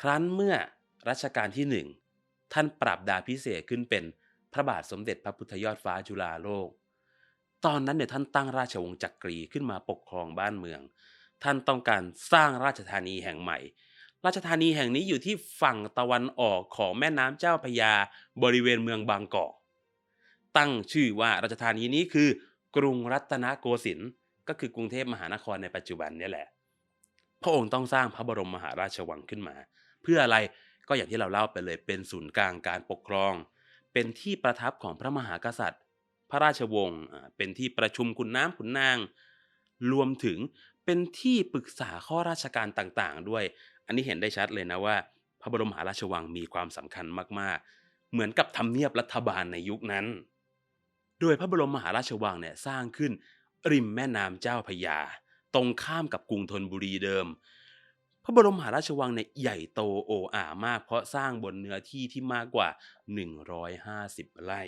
ครั้นเมื่อรัชกาลที่หนึ่งท่านปรับดาพิเศษขึ้นเป็นพระบาทสมเด็จพระพุทธยอดฟ้าจุฬาโลก ตอนนั้นเนี่ยท่านตั้งราชวงศ์จักรีขึ้นมาปกครองบ้านเมือง ท่านต้องการสร้างราชธานีแห่งใหม่ ราชธานีแห่งนี้อยู่ที่ฝั่งตะวันออกของแม่น้ำเจ้าพยาบริเวณเมืองบางกอกตั้งชื่อว่าราชธานีนี้คือกรุงรัตนโกสินทร์ก็คือกรุงเทพมหานครในปัจจุบันนี่แหละ พระองค์ต้องสร้างพระบรมมหาราชวังขึ้นมา เพื่ออะไรก็อย่างที่เราเล่าไปเลยเป็นศูนย์กลางการปกครอง เป็นที่ประทับของพระมหากษัตริย์ พระราชวงศ์เป็นที่ประชุมขุนน้ำขุนนาง รวมถึงเป็นที่ปรึกษาข้อราชการต่างๆ ด้วย อันนี้เห็นได้ชัดเลยนะว่า พระบรมหาราชวังมีความสำคัญมากๆ เหมือนกับทำเนียบรัฐบาลในยุคนั้น โดยพระบรมมหาราชวังเนี่ยสร้างขึ้นริมแม่น้ำเจ้าพยา ตรงข้ามกับกรุงธนบุรีเดิม พระบรมมหาราชวังเนี่ยใหญ่โตโออามาก เพราะสร้างบนเนื้อที่ที่มากกว่า 150 ไร่